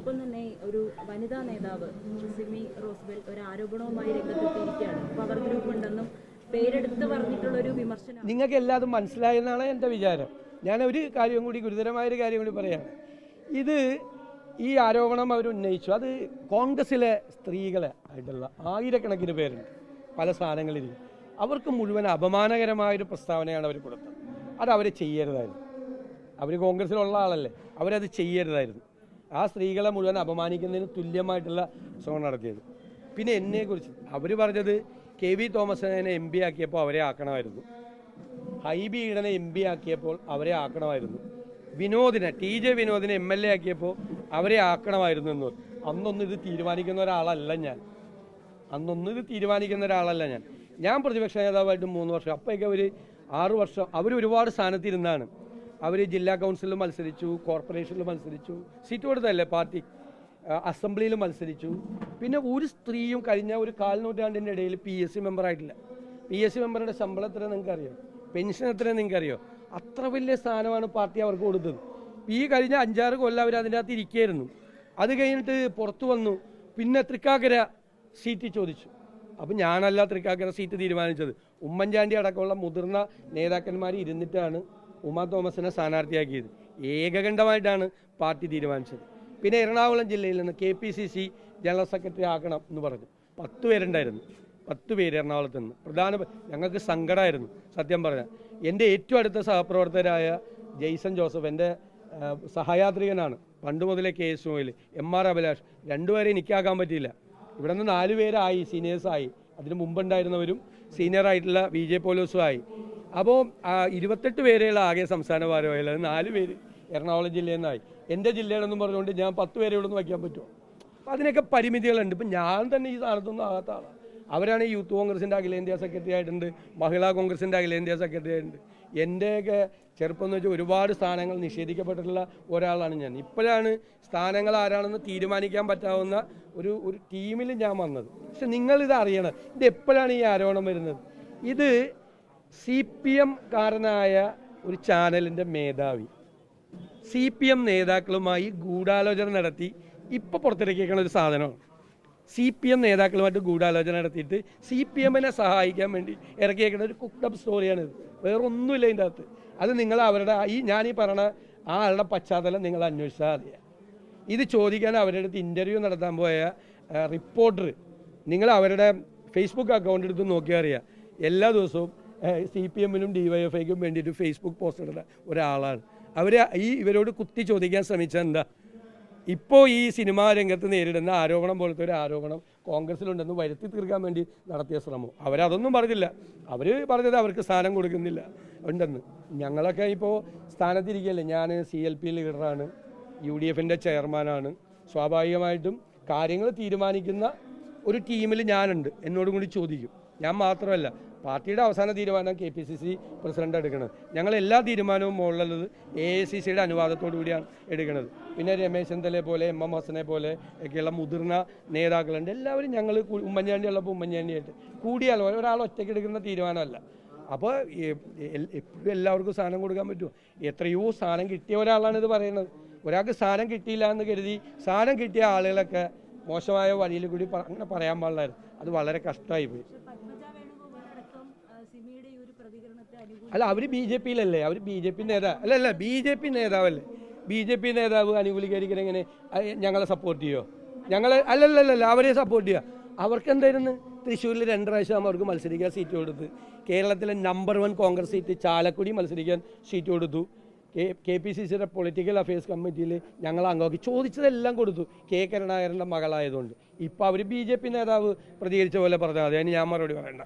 ഒപ്പം തന്നെ ഒരു വനിതാ നേതാവ് സിമി റോസ്ബെൽ ഒരു ആരോപണവുമായി രംഗത്തെത്തിയിരിക്കുകയാണ്. പവർ ഗ്രൂപ്പ് ഉണ്ടെന്നും പേരെടുത്ത് പറഞ്ഞിട്ടുള്ള ഒരു വിമർശനം. നിങ്ങൾക്ക് എല്ലാതും മനസ്സിലായെന്നാണ് എന്റെ വിചാരം. ഞാൻ ഒരു കാര്യം കൂടി ഗുരുതരമായ ഒരു കാര്യം കൂടി പറയാം. ഇത് ഈ ആരോപണം അവർ ഉന്നയിച്ചു. അത് കോൺഗ്രസ്സിലെ സ്ത്രീകളെ ആയിട്ടുള്ള ആയിരക്കണക്കിന് പേരുണ്ട് പല സ്ഥാനങ്ങളിൽ അവർക്ക് മുഴുവൻ അപമാനകരമായൊരു പ്രസ്താവനയാണ് അവർ കൊടുത്തത്. അത് അവർ ചെയ്യരുതായിരുന്നു. അവർ കോൺഗ്രസ്സിലുള്ള ആളല്ലേ. അവരത് ചെയ്യരുതായിരുന്നു. ആ സ്ത്രീകളെ മുഴുവൻ അപമാനിക്കുന്നതിന് തുല്യമായിട്ടുള്ള ശ്രമം നടത്തിയത്. പിന്നെ എന്നെക്കുറിച്ച് അവർ പറഞ്ഞത് കെ വി തോമസിനെ എം പി ആക്കിയപ്പോൾ അവരെ ആക്കണമായിരുന്നു. ഹൈബി ഈഡനെ എം പി ആക്കിയപ്പോൾ അവരെ ആക്കണമായിരുന്നു. വിനോദിനെ ടി ജെ വിനോദിനെ എം എൽ എ ആക്കിയപ്പോൾ അവരെ ആക്കണമായിരുന്നു എന്ന്. അന്നൊന്നും ഇത് തീരുമാനിക്കുന്ന ഒരാളല്ല ഞാൻ. അന്നൊന്നും ഇത് തീരുമാനിക്കുന്ന ഒരാളല്ല ഞാൻ. ഞാൻ പ്രതിപക്ഷ നേതാവായിട്ട് മൂന്ന് വർഷം അപ്പോഴൊക്കെ അവർ ആറു വർഷം അവർ ഒരുപാട് സ്ഥാനത്തിരുന്നാണ്. അവർ ജില്ലാ കൗൺസിലിൽ മത്സരിച്ചു കോർപ്പറേഷനിൽ മത്സരിച്ചു സീറ്റ് കൊടുത്തതല്ലേ പാർട്ടി? അസംബ്ലിയിൽ മത്സരിച്ചു. പിന്നെ ഒരു സ്ത്രീയും കഴിഞ്ഞ ഒരു കാൽ നൂറ്റാണ്ടിന്റെ ഇടയിൽ പി എസ് സി മെമ്പറായിട്ടില്ല പി എസ് സി മെമ്പറുടെ ശമ്പളം എത്ര നിങ്ങൾക്കറിയോ? പെൻഷൻ എത്ര നിങ്ങൾക്കറിയോ? അത്ര വലിയ സ്ഥാനമാണ് പാർട്ടി അവർക്ക് കൊടുത്തത്. ഈ കഴിഞ്ഞ അഞ്ചാറ് കൊല്ലം അവർ അതിന്റെ അകത്ത് ഇരിക്കുകയായിരുന്നു അത് കഴിഞ്ഞിട്ട് പുറത്തു വന്നു. പിന്നെ തൃക്കാക്കര സീറ്റ് ചോദിച്ചു. അപ്പം ഞാനല്ല തൃക്കാക്കര സീറ്റ് തീരുമാനിച്ചത്. ഉമ്മൻചാണ്ടി അടക്കമുള്ള മുതിർന്ന നേതാക്കന്മാർ ഇരുന്നിട്ടാണ് ഉമാ തോമസിനെ സ്ഥാനാർത്ഥിയാക്കിയത്. ഏകകണ്ഠമായിട്ടാണ് പാർട്ടി തീരുമാനിച്ചത്. പിന്നെ എറണാകുളം ജില്ലയിൽ നിന്ന് K P C C general secretary ആക്കണം എന്ന് പറഞ്ഞു. പത്ത് പേരുണ്ടായിരുന്നു. പത്ത് പേര് എറണാകുളത്ത് നിന്ന്. പ്രധാന ഞങ്ങൾക്ക് സങ്കടമായിരുന്നു സത്യം പറഞ്ഞാൽ. എന്റെ ഏറ്റവും അടുത്ത സഹപ്രവർത്തകരായ ജെയ്സൺ ജോസഫ് എന്റെ സഹയാത്രികനാണ്. പണ്ട് മുതലേ കെ എസ് ഒയിൽ എം ആർ അഭിലാഷ് രണ്ടുപേരെ എനിക്കാക്കാൻ പറ്റിയില്ല. ഇവിടെ നിന്ന് നാല് പേരായി സീനിയേഴ്സായി. അതിന് മുമ്പുണ്ടായിരുന്നവരും സീനിയറായിട്ടുള്ള വി ജെ പോലീസും ആയി. അപ്പോൾ ഇരുപത്തെട്ട് പേരെയുള്ള ആകെ സംസ്ഥാന ഭാരവാഹികൾ നാല് പേര് എറണാകുളം ജില്ലയിൽ നിന്നായി എന്റെ ജില്ലയിലെന്നും പറഞ്ഞുകൊണ്ട് ഞാൻ പത്ത് പേരെ ഇവിടെ നിന്ന് വയ്ക്കാൻ പറ്റുമോ? അപ്പോൾ അതിനൊക്കെ പരിമിതികളുണ്ട്. ഇപ്പം ഞാൻ തന്നെ ഈ സ്ഥാനത്തൊന്നും ആകാത്ത ആളാണ് അവരാണ് യൂത്ത് കോൺഗ്രസിന്റെ അഖിലേന്ത്യാ സെക്രട്ടറി ആയിട്ടുണ്ട് മഹിളാ കോൺഗ്രസിന്റെ അഖിലേന്ത്യാ സെക്രട്ടറി ആയിട്ടുണ്ട്. എന്റെയൊക്കെ ചെറുപ്പം എന്ന് വെച്ചാൽ ഒരുപാട് സ്ഥാനങ്ങൾ നിഷേധിക്കപ്പെട്ടിട്ടുള്ള ഒരാളാണ് ഞാൻ. ഇപ്പോഴാണ് സ്ഥാനങ്ങൾ ആരാണെന്ന് തീരുമാനിക്കാൻ പറ്റാവുന്ന ഒരു ഒരു ടീമിൽ ഞാൻ വന്നത്. പക്ഷെ നിങ്ങളിത് അറിയണം. ഇത് എപ്പോഴാണ് ഈ ആരോപണം വരുന്നത്? ഇത് സി പി എം കാരനായ ഒരു ചാനലിന്റെ മേധാവി. സി പി എം നേതാക്കളുമായി ഗൂഢാലോചന നടത്തി ഇപ്പോൾ പുറത്തിറക്കിയേക്കുന്ന ഒരു സാധനമാണ്. സി പി എം നേതാക്കളുമായിട്ട് ഗൂഢാലോചന നടത്തിയിട്ട് സി പി എമ്മിനെ സഹായിക്കാൻ വേണ്ടി ഇറക്കിയേക്കുന്ന ഒരു കുക്ക്ഡപ്പ് സ്റ്റോറിയാണിത് വേറെ ഒന്നുമില്ല ഇതിന്റെ അകത്ത്. അത് നിങ്ങൾ അവരുടെ ഈ ഞാൻ ഈ പറയണ ആ ആളുടെ പശ്ചാത്തലം നിങ്ങൾ അന്വേഷിച്ചാൽ അറിയാം ഇത് ചോദിക്കാൻ അവരുടെ അടുത്ത് ഇന്റർവ്യൂ നടത്താൻ പോയ റിപ്പോർട്ടർ നിങ്ങൾ അവരുടെ ഫേസ്ബുക്ക് അക്കൗണ്ട് എടുത്ത് നോക്കിയാൽ അറിയാം. എല്ലാ ദിവസവും സി പി എമ്മിനും ഡി വൈ എഫ് ഐക്കും വേണ്ടിയിട്ട് ഫേസ്ബുക്ക് പോസ്റ്റ് ഇടുന്ന ഒരാളാണ്. അവർ ഈ ഇവരോട് കുത്തി ചോദിക്കാൻ ശ്രമിച്ചാൽ എന്താ? ഇപ്പോൾ ഈ സിനിമാ രംഗത്ത് നേരിടുന്ന ആരോപണം പോലത്തെ ഒരു ആരോപണം കോൺഗ്രസിലുണ്ടെന്ന് വരുത്തി തീർക്കാൻ വേണ്ടി നടത്തിയ ശ്രമം. അവരതൊന്നും പറഞ്ഞില്ല. അവർ പറഞ്ഞത് അവർക്ക് സ്ഥാനം കൊടുക്കുന്നില്ല. ഉണ്ടെന്ന്. ഞങ്ങളൊക്കെ ഇപ്പോൾ സ്ഥാനത്തിരിക്കുകയല്ലേ? ഞാൻ സി എൽ പി ലീഡറാണ്. യു ഡി എഫിന്റെ ചെയർമാനാണ്. സ്വാഭാവികമായിട്ടും കാര്യങ്ങൾ തീരുമാനിക്കുന്ന ഒരു ടീമിൽ ഞാനുണ്ട്. എന്നോടും കൂടി ചോദിക്കും. ഞാൻ മാത്രമല്ല പാർട്ടിയുടെ അവസാന തീരുമാനം K P C C president എടുക്കുന്നത് ഞങ്ങൾ എല്ലാ തീരുമാനവും മുകളിലുള്ളത് എ ഐ സി സിയുടെ അനുവാദത്തോടു കൂടിയാണ് എടുക്കുന്നത് പിന്നെ രമേശ് ചെന്നിത്തലയെ പോലെ എം എം ഹസനെ പോലെ ഒക്കെയുള്ള മുതിർന്ന നേതാക്കളുണ്ട്. എല്ലാവരും ഞങ്ങൾ ഉമ്മൻചാണ്ടി ഉള്ളപ്പോൾ ഉമ്മൻചാണ്ടിയായിട്ട് കൂടിയാൽ ഒരാൾ ഒറ്റയ്ക്ക് എടുക്കുന്ന തീരുമാനമല്ല. അപ്പോൾ എപ്പോഴും എല്ലാവർക്കും സ്ഥാനം കൊടുക്കാൻ പറ്റുമോ? എത്രയോ സ്ഥാനം കിട്ടിയ ഒരാളാണ് ഇത് പറയുന്നത്. ഒരാൾക്ക് സ്ഥാനം കിട്ടിയില്ല എന്ന് കരുതി സ്ഥാനം കിട്ടിയ ആളുകളൊക്കെ മോശമായ വഴിയിൽ കൂടി അങ്ങനെ പറയാൻ പാടില്ലായിരുന്നു. അത് വളരെ കഷ്ടമായി പോയി അല്ല അവർ ബി ജെ പിയിലല്ലേ? അവർ ബി ജെ പി നേതാവ് അല്ല അല്ല ബി ജെ പി നേതാവല്ലേ? ബി ജെ പി നേതാവ് അനുകൂലികരിക്കുന്ന എങ്ങനെ? ഞങ്ങളെ സപ്പോർട്ട് ചെയ്യോ? ഞങ്ങളെ അല്ലല്ലല്ല അവരെ സപ്പോർട്ട് ചെയ്യുക അവർക്ക് എന്തായിരുന്നു? തൃശ്ശൂരിൽ രണ്ട് പ്രാവശ്യം അവർക്ക് മത്സരിക്കാൻ സീറ്റ് കൊടുത്ത്. കേരളത്തിലെ number one Congress seat Chalakudy മത്സരിക്കാൻ സീറ്റ് കൊടുത്തു. കെ കെ പി സി സിയുടെ പൊളിറ്റിക്കൽ അഫയേഴ്സ് കമ്മിറ്റിയിൽ ഞങ്ങൾ അംഗമാക്കി ചോദിച്ചതെല്ലാം കൊടുത്തു. കെ കരുണാകരന്റെ മകളായതുകൊണ്ട്. ഇപ്പോൾ അവർ ബി ജെ പി നേതാവ് പ്രതികരിച്ച പോലെ പറഞ്ഞാൽ മതി. അതിന് ഞാൻ മറുപടി പറയണ്ട.